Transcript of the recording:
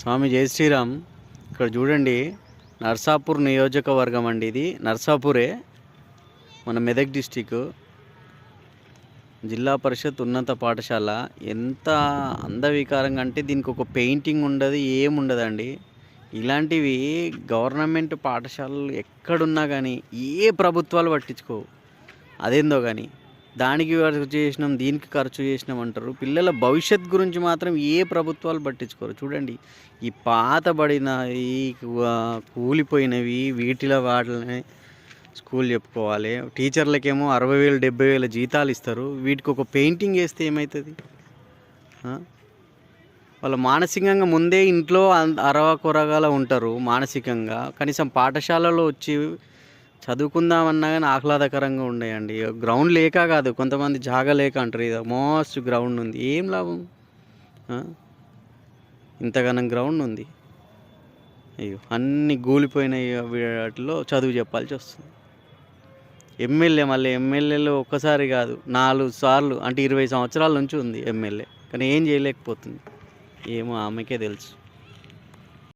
స్వామి జై శ్రీరామ్. ఇక్కడ చూడండి నర్సాపూర్ నియోజకవర్గం అండి ఇది. నర్సాపూరే మన మెదక్ డిస్టిక్. జిల్లా పరిషత్ ఉన్నత పాఠశాల. ఎంత అందవికారంగా అంటే దీనికి ఒక పెయింటింగ్ ఉండదు ఏముండదండి ఇలాంటివి గవర్నమెంట్ పాఠశాలలు ఎక్కడున్నా కానీ ఏ ప్రభుత్వాలు పట్టించుకోవు. అదేందో కానీ దానికి ఖర్చు చేసినాం దీనికి ఖర్చు చేసినాం అంటారు. పిల్లల భవిష్యత్ గురించి మాత్రం ఏ ప్రభుత్వాలు పట్టించుకోరు. చూడండి ఈ పాతబడిన ఈ కూలిపోయినవి వీటిలో వాటిని స్కూల్ చెప్పుకోవాలి. టీచర్లకేమో అరవై వేలు డెబ్బై వేల జీతాలు ఇస్తారు. వీటికి ఒక పెయింటింగ్ వేస్తే ఏమవుతుంది వాళ్ళు మానసికంగా ముందే ఇంట్లో అరవ కొరగాల ఉంటారు మానసికంగా. కనీసం పాఠశాలలో వచ్చి చదువుకుందామన్నా కానీ ఆహ్లాదకరంగా ఉండేయండి. గ్రౌండ్ లేక కాదు కొంతమంది జాగ లేక అంటారు. ఇది మోస్ట్ గ్రౌండ్ ఉంది. ఏం లాభం? ఇంతగానం గ్రౌండ్ ఉంది. అయ్యో అన్ని గూలిపోయిన వాటిలో చదువు చెప్పాల్సి వస్తుంది. ఎమ్మెల్యే మళ్ళీ ఎమ్మెల్యేలో ఒక్కసారి కాదు నాలుగు సార్లు అంటే ఇరవై సంవత్సరాల నుంచి ఉంది ఎమ్మెల్యే. కానీ ఏం చేయలేకపోతుంది. ఏమో ఆమెకే తెలుసు.